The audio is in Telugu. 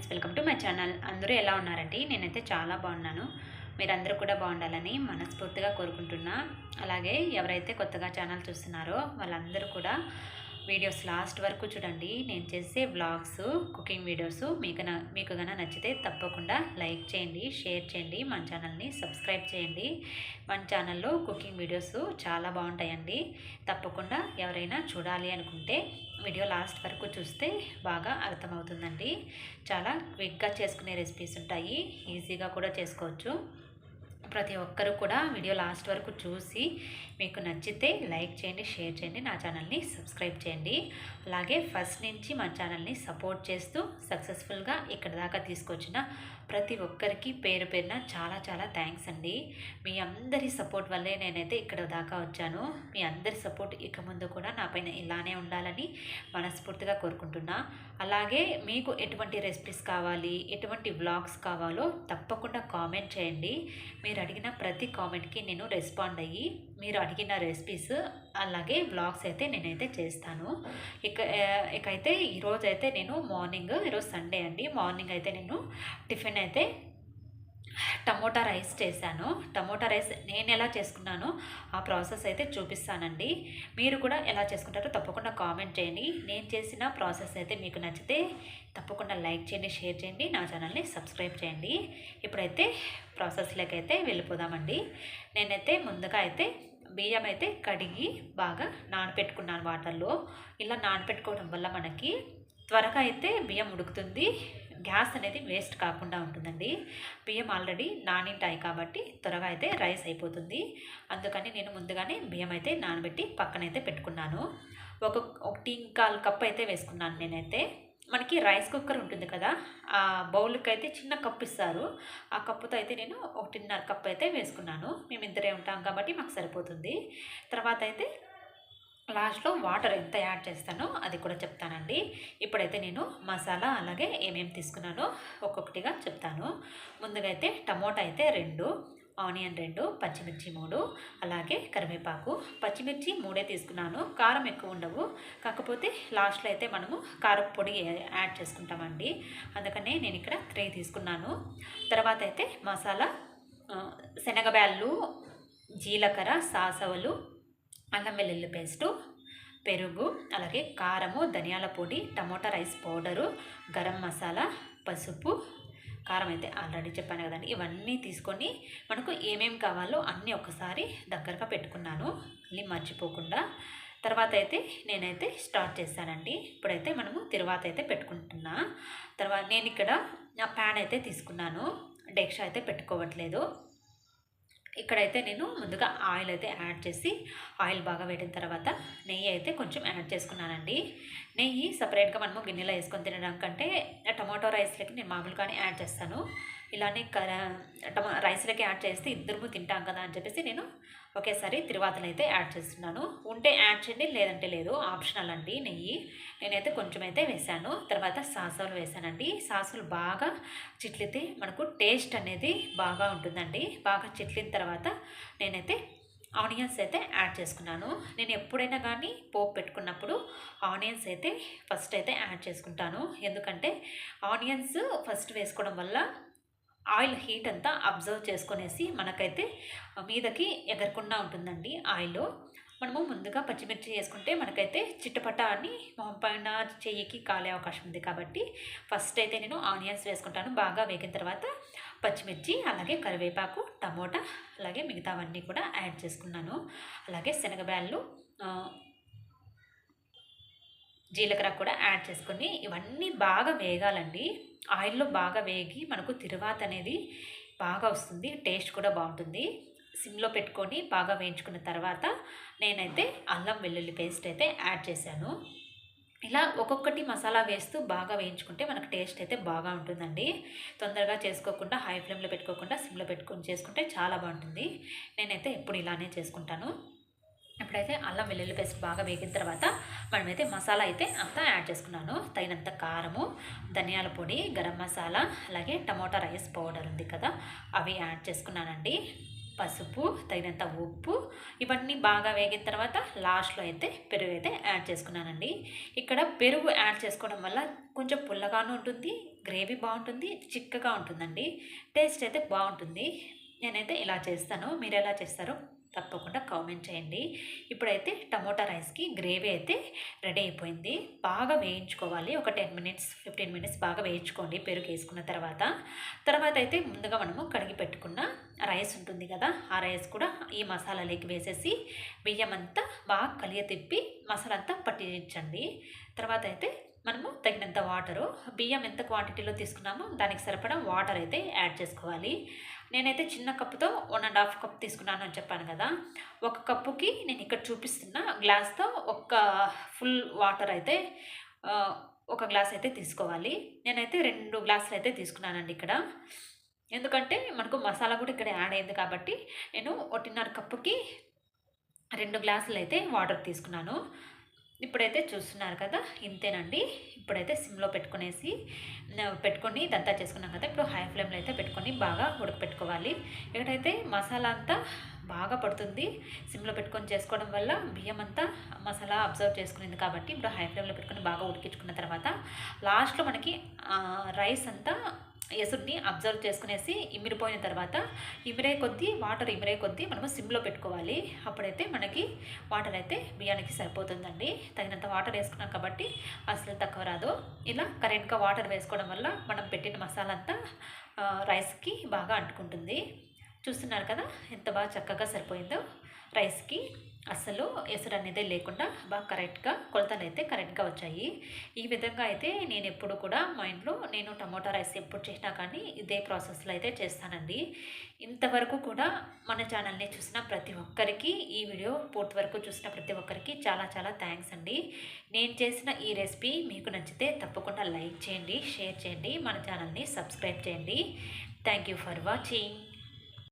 Friends welcome to my channel. అందరూ ఎలా ఉన్నారండి? నేనైతే చాలా బాగున్నాను. మీరందరూ కూడా బాగుండాలని మనస్ఫూర్తిగా కోరుకుంటున్నా. అలాగే ఎవరైతే కొత్తగా ఛానల్ చూస్తున్నారో వాళ్ళందరూ కూడా వీడియోస్ లాస్ట్ వరకు చూడండి. నేను చేసే వ్లాగ్స్ కుకింగ్ వీడియోస్ మీకు మీకు కనుక నచ్చితే తప్పకుండా లైక్ చేయండి షేర్ చేయండి మన ఛానల్ని సబ్స్క్రైబ్ చేయండి. మన ఛానల్లో కుకింగ్ వీడియోస్ చాలా బాగుంటాయండి. తప్పకుండా ఎవరైనా చూడాలి అనుకుంటే వీడియో లాస్ట్ వరకు చూస్తే బాగా అర్థమవుతుందండి. చాలా క్విక్గా చేసుకునే రెసిపీస్ ఉంటాయి. ఈజీగా కూడా చేసుకోవచ్చు. ప్రతి ఒక్కరు కూడా వీడియో లాస్ట్ వరకు చూసి మీకు నచ్చితే లైక్ చేయండి షేర్ చేయండి నా ఛానల్ని సబ్స్క్రైబ్ చేయండి. అలాగే ఫస్ట్ నుంచి మా ఛానల్ని సపోర్ట్ చేస్తూ సక్సెస్ఫుల్గా ఇక్కడ దాకా తీసుకొచ్చిన ప్రతి ఒక్కరికి పేరు పేరున చాలా చాలా థ్యాంక్స్ అండి. మీ అందరి సపోర్ట్ వల్లే నేనైతే ఇక్కడ దాకా వచ్చాను. మీ అందరి సపోర్ట్ ఇక ముందు కూడా నా పైన ఇలానే ఉండాలని మనస్ఫూర్తిగా కోరుకుంటున్నా. అలాగే మీకు ఎటువంటి రెసిపీస్ కావాలి ఎటువంటి వ్లాగ్స్ కావాలో తప్పకుండా కామెంట్ చేయండి. మీరు అడిగిన ప్రతి కామెంట్కి నేను రెస్పాండ్ అయ్యి మీరు అడిగిన రెసిపీస్ అలాగే బ్లాగ్స్ అయితే నేనైతే చేస్తాను. ఇక ఇకైతే ఈరోజు అయితే నేను మార్నింగ్ ఈరోజు సండే అండి. మార్నింగ్ అయితే నేను టిఫిన్ అయితే టమోటా రైస్ చేశాను. టమోటా రైస్ నేను ఎలా చేసుకున్నానో ఆ ప్రాసెస్ అయితే చూపిస్తానండి. మీరు కూడా ఎలా చేసుకుంటారో తప్పకుండా కామెంట్ చేయండి. నేను చేసిన ప్రాసెస్ అయితే మీకు నచ్చితే తప్పకుండా లైక్ చేయండి షేర్ చేయండి నా ఛానల్ని సబ్స్క్రైబ్ చేయండి. ఇప్పుడైతే ప్రాసెస్లోకి అయితే వెళ్ళిపోదామండి. నేనైతే ముందుగా అయితే బియ్యం అయితే కడిగి బాగా నానపెట్టుకున్నాను వాటర్లో. ఇలా నానపెట్టుకోవడం వల్ల మనకి త్వరగా అయితే బియ్యం ఉడుకుతుంది. గ్యాస్ అనేది వేస్ట్ కాకుండా ఉంటుందండి. బియ్యం ఆల్రెడీ నానింటాయి కాబట్టి త్వరగా అయితే రైస్ అయిపోతుంది. అందుకని నేను ముందుగానే బియ్యం అయితే నానబెట్టి పక్కనైతే పెట్టుకున్నాను. ఒక ఒకటి కాల్ కప్ అయితే వేసుకున్నాను నేనైతే. మనకి రైస్ కుక్కర్ ఉంటుంది కదా ఆ బౌల్కి అయితే చిన్న కప్పు ఇస్తారు. ఆ కప్పుతో అయితే నేను ఒకటిన్నర కప్ అయితే వేసుకున్నాను. మేము ఇద్దరే ఉంటాం కాబట్టి మాకు సరిపోతుంది. తర్వాత అయితే లాస్ట్లో వాటర్ ఎంత యాడ్ చేస్తానో అది కూడా చెప్తానండి. ఇప్పుడైతే నేను మసాలా అలాగే ఏమేమి తీసుకున్నానో ఒక్కొక్కటిగా చెప్తాను. ముందుగా అయితే టమోటా అయితే రెండు ఆనియన్ రెండు పచ్చిమిర్చి మూడు అలాగే కరివేపాకు. పచ్చిమిర్చి మూడే తీసుకున్నాను. కారం ఎక్కువ ఉండవు. కాకపోతే లాస్ట్లో అయితే మనము కారం పొడి యాడ్ చేసుకుంటామండి. అందుకనే నేను ఇక్కడ త్రీ తీసుకున్నాను. తర్వాత అయితే మసాలా శనగబ్యాళ్ళు జీలకర్ర సాసవలు అల్లం వెల్లుల్లి పేస్టు పెరుగు అలాగే కారము ధనియాల పొడి tomato rice powder garam masala పసుపు కారం అయితే ఆల్రెడీ చెప్పాను కదండి. ఇవన్నీ తీసుకొని మనకు ఏమేమి కావాలో అన్నీ ఒకసారి దగ్గరగా పెట్టుకున్నాను. మళ్ళీ మర్చిపోకుండా. తర్వాత అయితే నేనైతే స్టార్ట్ చేశానండి. ఇప్పుడైతే మనము తిరువాత అయితే పెట్టుకుంటున్నా. తర్వాత నేను ఇక్కడ నా ప్యాన్ అయితే తీసుకున్నాను. డెక్ష అయితే పెట్టుకోవట్లేదు. ఇక్కడైతే నేను ముందుగా ఆయిల్ అయితే యాడ్ చేసి ఆయిల్ బాగా వేడిన తర్వాత నెయ్యి అయితే కొంచెం యాడ్ చేసుకున్నానండి. నెయ్యి సపరేట్గా మనము గిన్నెలో వేసుకొని తినడం కంటే టమాటో రైస్లకి నేను మామూలుగానే యాడ్ చేస్తాను. ఇలానే కర టమా రైస్లకి యాడ్ చేస్తే ఇద్దరు తింటాం కదా అని చెప్పేసి నేను ఒకేసారి తిరువాతలు అయితే యాడ్ చేస్తున్నాను. ఉంటే యాడ్ చేయండి లేదంటే లేదు. ఆప్షనల్ అండి నెయ్యి. నేనైతే కొంచెం అయితే వేశాను. తర్వాత సాసులు వేశానండి. సాసులు బాగా చిట్లితే మనకు టేస్ట్ అనేది బాగా ఉంటుందండి. బాగా చిట్లిన తర్వాత నేనైతే ఆనియన్స్ అయితే యాడ్ చేసుకున్నాను. నేను ఎప్పుడైనా కానీ పోపు పెట్టుకున్నప్పుడు ఆనియన్స్ అయితే ఫస్ట్ అయితే యాడ్ చేసుకుంటాను. ఎందుకంటే ఆనియన్స్ ఫస్ట్ వేసుకోవడం వల్ల ఆయిల్ హీట్ అంతా అబ్జర్వ్ చేసుకునేసి మనకైతే మీదకి ఎగరకుండా ఉంటుందండి ఆయిల్ మనము ముందుగా పచ్చిమిర్చి వేసుకుంటే మనకైతే చిట్టపట అని పైన చెయ్యికి కాలే అవకాశం ఉంది కాబట్టి ఫస్ట్ అయితే నేను ఆనియన్స్ వేసుకుంటాను. బాగా వేగిన తర్వాత పచ్చిమిర్చి అలాగే కరివేపాకు టమోటా అలాగే మిగతావన్నీ కూడా యాడ్ చేసుకున్నాను. అలాగే శనగబ్యాళ్ళు జీలకర్ర కూడా యాడ్ చేసుకొని ఇవన్నీ బాగా వేగాలండి. ఆయిల్లో బాగా వేగి మనకు తిరువాత అనేది బాగా వస్తుంది టేస్ట్ కూడా బాగుంటుంది. సిమ్లో పెట్టుకొని బాగా వేయించుకున్న తర్వాత నేనైతే అల్లం వెల్లుల్లి పేస్ట్ అయితే యాడ్ చేశాను. ఇలా ఒక్కొక్కటి మసాలా వేస్తూ బాగా వేయించుకుంటే మనకు టేస్ట్ అయితే బాగా ఉంటుందండి. తొందరగా చేసుకోకుండా హై ఫ్లేమ్లో పెట్టుకోకుండా సిమ్లో పెట్టుకొని చేసుకుంటే చాలా బాగుంటుంది. నేనైతే ఎప్పుడు ఇలానే చేసుకుంటాను. ఇప్పుడైతే అల్లం వెల్లుల్లి పేస్ట్ బాగా వేగిన తర్వాత మనమైతే మసాలా అయితే అంతా యాడ్ చేసుకున్నాను. తగినంత కారము ధనియాల పొడి గరం మసాలా అలాగే టమోటా రైస్ పౌడర్ ఉంది కదా అవి యాడ్ చేసుకున్నానండి. పసుపు తగినంత ఉప్పు ఇవన్నీ బాగా వేగిన తర్వాత లాస్ట్లో అయితే పెరుగు అయితే యాడ్ చేసుకున్నానండి. ఇక్కడ పెరుగు యాడ్ చేసుకోవడం వల్ల కొంచెం పుల్లగాను ఉంటుంది గ్రేవీ బాగుంటుంది చిక్కగా ఉంటుందండి. టేస్ట్ అయితే బాగుంటుంది. నేనైతే ఇలా చేస్తాను. మీరు ఎలా చేస్తారో? తప్పకుండా కామెంట్ చేయండి. ఇప్పుడైతే టమోటా రైస్కి గ్రేవీ అయితే రెడీ అయిపోయింది. బాగా వేయించుకోవాలి. ఒక టెన్ మినిట్స్ ఫిఫ్టీన్ మినిట్స్ బాగా వేయించుకోండి. పెరుగు వేసుకున్న తర్వాత. తర్వాత అయితే ముందుగా మనము కడిగి పెట్టుకున్న రైస్ ఉంటుంది కదా ఆ రైస్ కూడా ఈ మసాలాలోకి వేసేసి బియ్యం అంతా బాగా కలియ తిప్పి మసాలా అంతా పట్టించండి. తర్వాత అయితే మనము తగినంత వాటరు బియ్యం ఎంత క్వాంటిటీలో తీసుకున్నామో దానికి సరిపడా వాటర్ అయితే యాడ్ చేసుకోవాలి. నేనైతే చిన్న కప్పుతో వన్ అండ్ హాఫ్ కప్ తీసుకున్నాను అని చెప్పాను కదా. ఒక కప్పుకి నేను ఇక్కడ చూపిస్తున్న గ్లాస్తో ఒక ఫుల్ వాటర్ అయితే ఒక గ్లాస్ అయితే తీసుకోవాలి. నేనైతే రెండు గ్లాసులు అయితే తీసుకున్నానండి ఇక్కడ. ఎందుకంటే మనకు మసాలా కూడా ఇక్కడ యాడ్ అయింది కాబట్టి నేను ఒకటిన్నర కప్పుకి రెండు గ్లాసులు అయితే వాటర్ తీసుకున్నాను. ఇప్పుడైతే చూస్తున్నారు కదా ఇంతేనండి. ఇప్పుడైతే సిమ్లో పెట్టుకునేసి పెట్టుకొని ఇదంతా చేసుకున్నాం కదా. ఇప్పుడు హై ఫ్లేమ్లో అయితే పెట్టుకొని బాగా ఉడకపెట్టుకోవాలి. ఇక్కడైతే మసాలా అంతా బాగా పడుతుంది. సిమ్లో పెట్టుకొని చేసుకోవడం వల్ల బియ్యం అంతా మసాలా అబ్జర్వ్ చేసుకునేది కాబట్టి ఇప్పుడు హై ఫ్లేమ్లో పెట్టుకొని బాగా ఉడికించుకున్న తర్వాత లాస్ట్లో మనకి రైస్ అంతా ఎసుడిని అబ్జర్వ్ చేసుకునేసి ఇమిరిపోయిన తర్వాత ఇమిరే కొద్దీ వాటర్ ఇమిరే కొద్దీ మనము సిమ్లో పెట్టుకోవాలి. అప్పుడైతే మనకి వాటర్ అయితే బియ్యానికి సరిపోతుందండి. తగినంత వాటర్ వేసుకున్నాం కాబట్టి అసలు తక్కువ రాదు. ఇలా కరెంట్గా వాటర్ వేసుకోవడం వల్ల మనం పెట్టిన మసాలా అంతా రైస్కి బాగా అంటుకుంటుంది. చూస్తున్నారు కదా ఎంత బాగా చక్కగా సరిపోయిందో రైస్కి. అస్సలు ఎసురు అనేది లేకుండా బాగా కరెక్ట్గా కొలతలు అయితే కరెక్ట్గా వచ్చాయి. ఈ విధంగా అయితే నేను ఎప్పుడు కూడా మా ఇంట్లో నేను టమోటా రైస్ ఎప్పుడు చేసినా కానీ ఇదే ప్రాసెస్లో అయితే చేస్తానండి. ఇంతవరకు కూడా మన ఛానల్ని చూసిన ప్రతి ఒక్కరికి ఈ వీడియో పూర్తి వరకు చూసిన ప్రతి ఒక్కరికి చాలా చాలా థ్యాంక్స్ అండి. నేను చేసిన ఈ రెసిపీ మీకు నచ్చితే తప్పకుండా లైక్ చేయండి షేర్ చేయండి మన ఛానల్ని సబ్స్క్రైబ్ చేయండి. Thank you for watching.